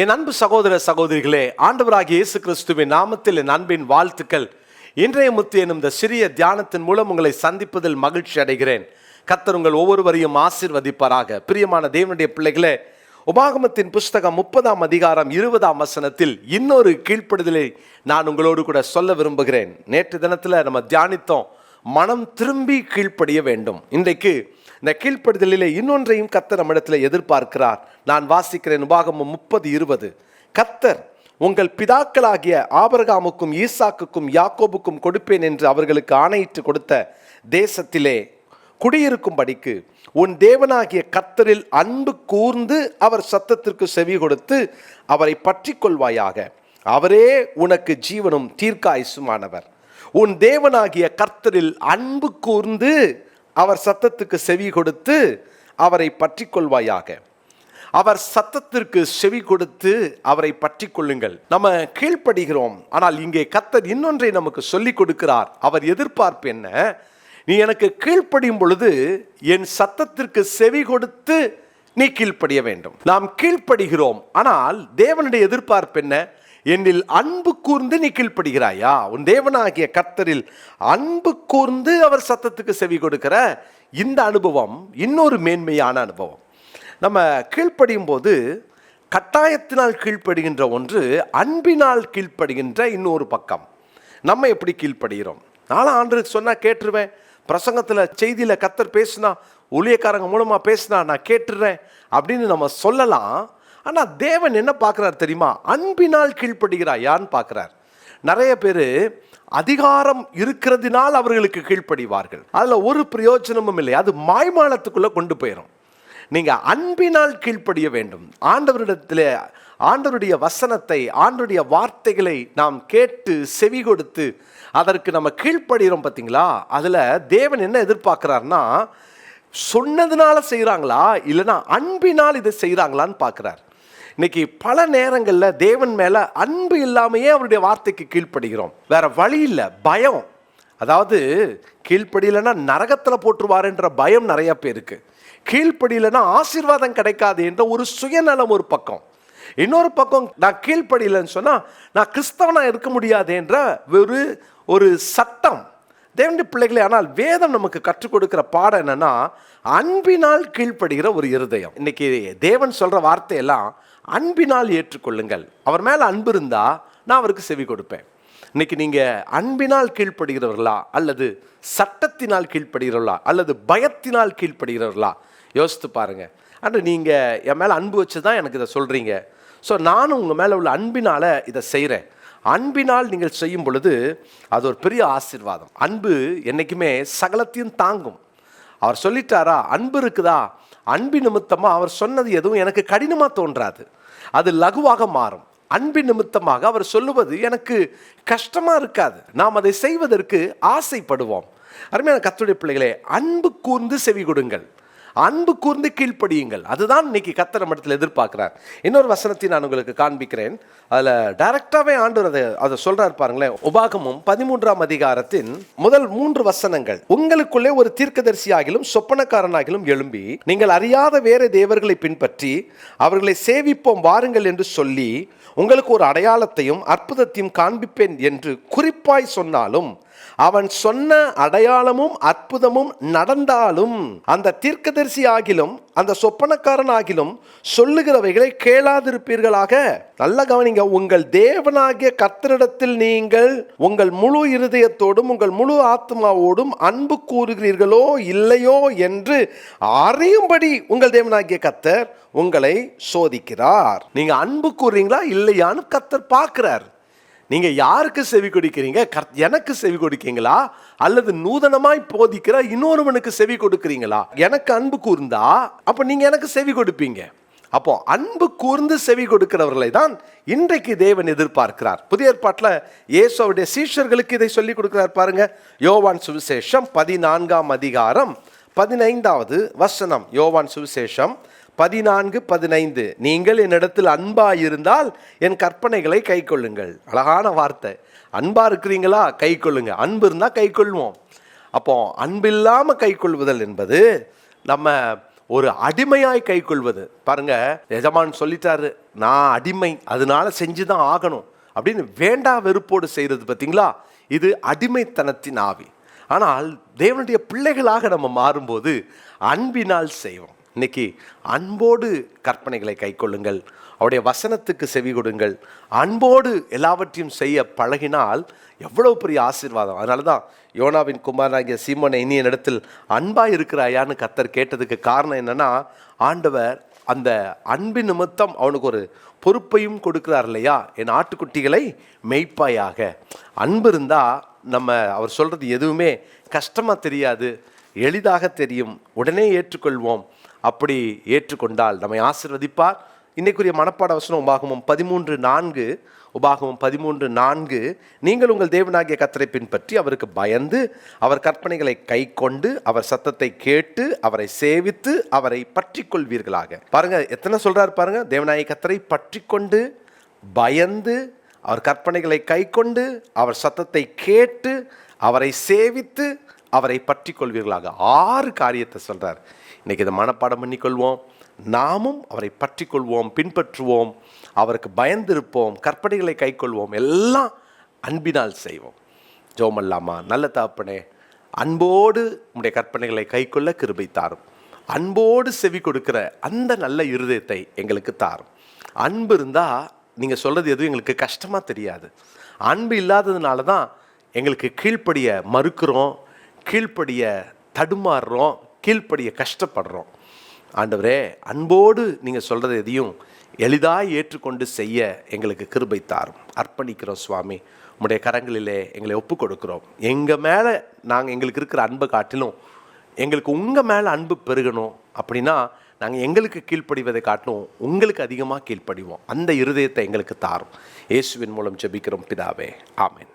என் அன்பு சகோதர சகோதரிகளே ஆண்டவராகிய இயேசு கிறிஸ்துவின் நாமத்தில் என் அன்பின் வாழ்த்துக்கள். இன்றைய முத்து எனும் இந்த சிறிய தியானத்தின் மூலம் உங்களை சந்திப்பதில் மகிழ்ச்சி அடைகிறேன். கத்தருங்கள் உங்கள் ஒவ்வொருவரையும் ஆசிர்வதிப்பாராக. பிரியமான தேவனுடைய பிள்ளைகளே உபாகமத்தின் புஸ்தகம் முப்பதாம் அதிகாரம் இருபதாம் வசனத்தில் இன்னொரு கீழ்ப்படுதலை நான் உங்களோடு கூட சொல்ல விரும்புகிறேன். நேற்று தினத்தில் நம்ம தியானித்தோம். மனம் திரும்பி கீழ்ப்படிய வேண்டும். இன்றைக்கு இந்த கீழ்ப்படுதலிலே இன்னொன்றையும் கத்தர் நம்மிடத்தில் எதிர்பார்க்கிறார். நான் வாசிக்கிறேன் உபாகமம் முப்பது இருபது. கத்தர் உங்கள் பிதாக்களாகிய ஆபரகாமுக்கும் ஈசாக்குக்கும் யாக்கோபுக்கும் கொடுப்பேன் என்று அவர்களுக்கு ஆணையிட்டு கொடுத்த தேசத்திலே குடியிருக்கும்படிக்கு உன் தேவனாகிய கத்தரில் அன்பு கூர்ந்து அவர் சத்தத்திற்கு செவி கொடுத்து அவரை பற்றி கொள்வாயாக. அவரே உனக்கு ஜீவனும் தீர்க்காயுசுமானவர் உன் தேவனாகிய கர்த்தரில் அன்பு கூர்ந்து அவர் சத்தத்துக்கு செவி கொடுத்து அவரை பற்றி கொள்வாயாக அவர் சத்தத்திற்கு செவி கொடுத்து அவரை பற்றி கொள்ளுங்கள் நம்ம கீழ்ப்படுகிறோம். ஆனால் இங்கே கத்தர் இன்னொன்றை நமக்கு சொல்லிக் கொடுக்கிறார். அவர் எதிர்பார்ப்பு என்ன? நீ எனக்கு கீழ்ப்படியும் பொழுது என் சத்தத்திற்கு செவி கொடுத்து நீ கீழ்ப்படிய வேண்டும். நாம் கீழ்ப்படுகிறோம். ஆனால் தேவனுடைய எதிர்பார்ப்பு என்ன? என்னில் அன்பு கூர்ந்து நீ கீழ்ப்படுகிறாயா? உன் தேவனாகிய கர்த்தரில் அன்பு கூர்ந்து அவர் சத்தத்துக்கு செவி கொடுக்கிற இந்த அனுபவம் இன்னொரு மேன்மையான அனுபவம். நம்ம கீழ்ப்படியும் போது கட்டாயத்தினால் கீழ்ப்படுகின்ற ஒன்று அன்பினால் கீழ்ப்படுகின்ற இன்னொரு பக்கம். நம்ம எப்படி கீழ்ப்படுகிறோம்? நானும் ஆண்டு சொன்னால் கேட்டுருவேன். பிரசங்கத்தில் செய்தியில் கத்தர் பேசுனா ஊழியக்காரங்க மூலமாக பேசுனா நான் கேட்டுடுறேன் அப்படின்னு நம்ம சொல்லலாம். ஆனால் தேவன் என்ன பார்க்குறார் தெரியுமா? அன்பினால் கீழ்ப்படுகிறாயான்னு பார்க்குறார்? நிறைய பேர் அதிகாரம் இருக்கிறதுனால் அவர்களுக்கு கீழ்ப்படிவார்கள். அதில் ஒரு பிரயோஜனமும் இல்லை. அது மாய்மாலத்துக்குள்ளே கொண்டு போயிடும் நீங்கள் அன்பினால் கீழ்ப்படிய வேண்டும். ஆண்டவரிடத்தில் ஆண்டவருடைய வசனத்தை ஆண்டவருடைய வார்த்தைகளை நாம் கேட்டு செவி கொடுத்து அதற்கு நம்ம கீழ்ப்படுகிறோம் பார்த்தீங்களா அதில் தேவன் என்ன எதிர்பார்க்குறாருன்னா சொன்னதுனால செய்கிறாங்களா இல்லைன்னா அன்பினால் இதை செய்கிறாங்களான்னு பார்க்குறார். இன்னைக்கு பல நேரங்களில் தேவன் மேலே அன்பு இல்லாமையே அவருடைய வார்த்தைக்கு கீழ்ப்படுகிறோம். வேற வழி இல்லை பயம். அதாவது கீழ்ப்படியிலன்னா நரகத்தில் போட்டுருவாருன்ற பயம் நிறைய பேருக்கு. கீழ்ப்படியிலன்னா ஆசீர்வாதம் கிடைக்காது என்ற ஒரு சுயநலம் ஒரு பக்கம். இன்னொரு பக்கம் நான் கீழ்ப்படியிலன்னு சொன்னால் நான் கிறிஸ்தவனாக இருக்க முடியாது என்ற ஒரு ஒரு சட்டம். தேவனுடைய பிள்ளைகளே ஆனால் வேதம் நமக்கு கற்றுக் கொடுக்கிற பாடம் என்னன்னா அன்பினால் கீழ்ப்படுகிற ஒரு இருதயம். இன்னைக்கு தேவன் சொல்கிற வார்த்தையெல்லாம் அன்பினால் ஏற்றுக்கொள்ளுங்கள். அவர் மேலே அன்பு இருந்தால் நான் அவருக்கு செவி கொடுப்பேன். இன்னைக்கு நீங்கள் அன்பினால் கீழ்ப்படுகிறவர்களா அல்லது சட்டத்தினால் கீழ்ப்படுகிறவர்களா அல்லது பயத்தினால் கீழ்ப்படுகிறவர்களா? யோசித்து பாருங்கள் அன்று நீங்கள் என் மேலே அன்பு வச்சு தான் எனக்கு இதை சொல்கிறீங்க ஸோ நானும் உங்கள் மேலே உள்ள அன்பினால் இதை செய்கிறேன் அன்பினால் நீங்கள் செய்யும் பொழுது அது ஒரு பெரிய ஆசீர்வாதம். அன்பு என்னைக்குமே சகலத்தையும் தாங்கும். அவர் சொல்லிட்டாரா? அன்பு இருக்குதா? அன்பு நிமித்தமாக அவர் சொன்னது எதுவும் எனக்கு கடினமாக தோன்றாது. அது லகுவாக மாறும். அன்பின் நிமித்தமாக அவர் சொல்லுவது எனக்கு கஷ்டமாக இருக்காது. நாம் அதை செய்வதற்கு ஆசைப்படுவோம். அருமையான கத்துடைய பிள்ளைகளே அன்பு கூர்ந்து செவி கொடுங்கள். அன்பு கூர்ந்து கீழ்ப்படியுங்கள். அதுதான் இன்னைக்கு கத்தர் இடத்துல எதிர்பார்க்குறார். இன்னொரு வசனத்தை நான் உங்களுக்கு காண்பிக்கிறேன். அதில் டைரக்டாகவே ஆண்டவர் அதை அதை சொல்கிறார் பாருங்களேன். உபாகமும் பதிமூன்றாம் அதிகாரத்தின் முதல் மூன்று வசனங்கள். உங்களுக்குள்ளே ஒரு தீர்க்கதரிசியாகிலும் சொப்பனக்காரனாகிலும் எழும்பி நீங்கள் அறியாத வேற தேவர்களை பின்பற்றி அவர்களை சேவிப்போம் வாருங்கள் என்று சொல்லி உங்களுக்கு ஒரு அடையாளத்தையும் அற்புதத்தையும் காண்பிப்பேன் என்று குறிப்பாய் சொன்னாலும் அவன் சொன்ன அடையாளமும் அற்புதமும் நடந்தாலும் அந்த தீர்க்கதரிசி ஆகிலும் அந்த சொப்பனக்காரன் ஆகிலும் சொல்லுகிறவைகளை கேளாதிருப்பீர்களாக. நல்ல கவனிங்க உங்கள் தேவனாகிய கர்த்தரிடத்தில் நீங்கள் உங்கள் முழு இருதயத்தோடும் உங்கள் முழு ஆத்மாவோடும் அன்பு கூறுகிறீர்களோ இல்லையோ என்று அறியும்படி உங்கள் தேவனாகிய கர்த்தர் உங்களை சோதிக்கிறார். நீங்க அன்பு கூறுறீங்களா இல்லையான்னு கர்த்தர் பார்க்கிறார். நீங்க யாருக்கு செவி கொடுக்கிறீங்க? கர்த்- எனக்கு செவி கொடுக்கீங்களா? அல்லது நூதனமாய் போதிக்கிற இன்னொருவனுக்கு செவி கொடுக்கிறீங்களா? எனக்கு அன்பு கூர்ந்தா அப்ப நீங்க எனக்கு செவி கொடுப்பீங்க. அப்போ அன்பு கூர்ந்து செவி கொடுக்கிறவர்களை தான் இன்றைக்கு தேவன் எதிர்பார்க்கிறார். புதிய ஏற்பாட்டில் இயேசுடைய சீஷர்களுக்கு இதை சொல்லிக் கொடுக்கிறார் பாருங்க. யோவான் சுவிசேஷம் பதினான்காம் அதிகாரம் பதினைந்தாவது வசனம். யோவான் சுவிசேஷம் பதினான்கு பதினைந்து. நீங்கள் என்னிடத்தில் அன்பா இருந்தால் என் கற்பனைகளை கை கொள்ளுங்கள் அழகான வார்த்தை. அன்பா இருக்கிறீங்களா? கை கொள்ளுங்க அன்பு இருந்தால் கை கொள்வோம் அப்போ அன்பில்லாமல் கை கொள்வதல் என்பது நம்ம ஒரு அடிமையாய் கை கொள்வது பாருங்க எஜமான் சொல்லிட்டாரு நான் அடிமை அதனால செஞ்சு தான் ஆகணும். அப்படின்னு வேண்டா வெறுப்போடு செய்கிறது பார்த்தீங்களா இது அடிமைத்தனத்தின் ஆவி. ஆனால் தேவனுடைய பிள்ளைகளாக நம்ம மாறும்போது அன்பினால் செய்வோம். இன்னைக்கு அன்போடு கற்பனைகளை கைக்கொள்ளுங்கள். அவருடைய வசனத்துக்கு செவி கொடுங்கள். அன்போடு எல்லாவற்றையும் செய்ய பழகினால் எவ்வளவு பெரிய ஆசீர்வாதம். அதனால தான் யோனாவின் குமாரனாகிய சீமோனை இனிய இடத்தில் அன்பாக இருக்கிறாயான்னு கத்தர் கேட்டதுக்கு காரணம் என்னன்னா ஆண்டவர் அந்த அன்பின் நிமித்தம் அவனுக்கு ஒரு பொறுப்பையும் கொடுக்குறார் இல்லையா? என் ஆட்டுக்குட்டிகளை மெய்ப்பாயாக. அன்பு இருந்தால் நம்ம அவர் சொல்கிறது எதுவுமே கஷ்டமாக தெரியாது எளிதாக தெரியும். உடனே ஏற்றுக்கொள்வோம். அப்படி ஏற்றுக்கொண்டால் நம்மை ஆசிர்வதிப்பார். இன்னைக்குரிய மனப்பாட வசனம் உபாகமம் பதிமூன்று நான்கு உபாகமம் பதிமூன்று நான்கு. நீங்கள் உங்கள் தேவனாகிய கத்தரை பின்பற்றி அவருக்கு பயந்து அவர் கற்பனைகளை கை கொண்டு அவர் சத்தத்தை கேட்டு அவரை சேவித்து அவரை பற்றி கொள்வீர்களாக பாருங்க எத்தனை சொல்றாரு பாருங்க? தேவநாயக கத்தரை பற்றி கொண்டு பயந்து அவர் கற்பனைகளை கை கொண்டு அவர் சத்தத்தை கேட்டு அவரை சேவித்து அவரை பற்றி கொள்வீர்களாக ஆறு காரியத்தை சொல்றார். இன்றைக்கி இதை மனப்பாடம் பண்ணிக்கொள்வோம். நாமும் அவரை பற்றி கொள்வோம் பின்பற்றுவோம் அவருக்கு பயந்திருப்போம் கற்பனைகளை கைக்கொள்வோம் எல்லாம் அன்பினால் செய்வோம். ஜோமல்லாமா நல்ல தாப்பனே அன்போடு உம்முடைய கற்பனைகளை கைக்கொள்ள கிருபை தாரும். அன்போடு செவி கொடுக்கிற அந்த நல்ல இருதயத்தை எங்களுக்கு தாரும். அன்பு இருந்தால் நீங்கள் சொல்கிறது எதுவும் எங்களுக்கு கஷ்டமாக தெரியாது. அன்பு இல்லாததுனால தான் எங்களுக்கு கீழ்ப்படிய மறுக்கிறோம் கீழ்ப்படிய தடுமாறுறோம். கீழ்ப்படிய கஷ்டப்படுறோம். ஆண்டவரே அன்போடு நீங்கள் சொல்கிறது எதையும் எளிதாக ஏற்றுக்கொண்டு செய்ய எங்களுக்கு கிருபை தாரும். அர்ப்பணிக்கிறோம் சுவாமி. உங்களுடைய கரங்களிலே எங்களை ஒப்பு கொடுக்குறோம் எங்கள் மேலே நாங்கள் எங்களுக்கு இருக்கிற அன்பை காட்டிலும் எங்களுக்கு உங்கள் மேலே அன்பு பெருகணும் அப்படின்னா நாங்கள் எங்களுக்கு கீழ்ப்படிவதை காட்டணும் உங்களுக்கு அதிகமாக கீழ்ப்படிவோம். அந்த இருதயத்தை எங்களுக்கு தாரும். இயேசுவின் மூலம் ஜெபிக்கிறோம் பிதாவே. ஆமேன்.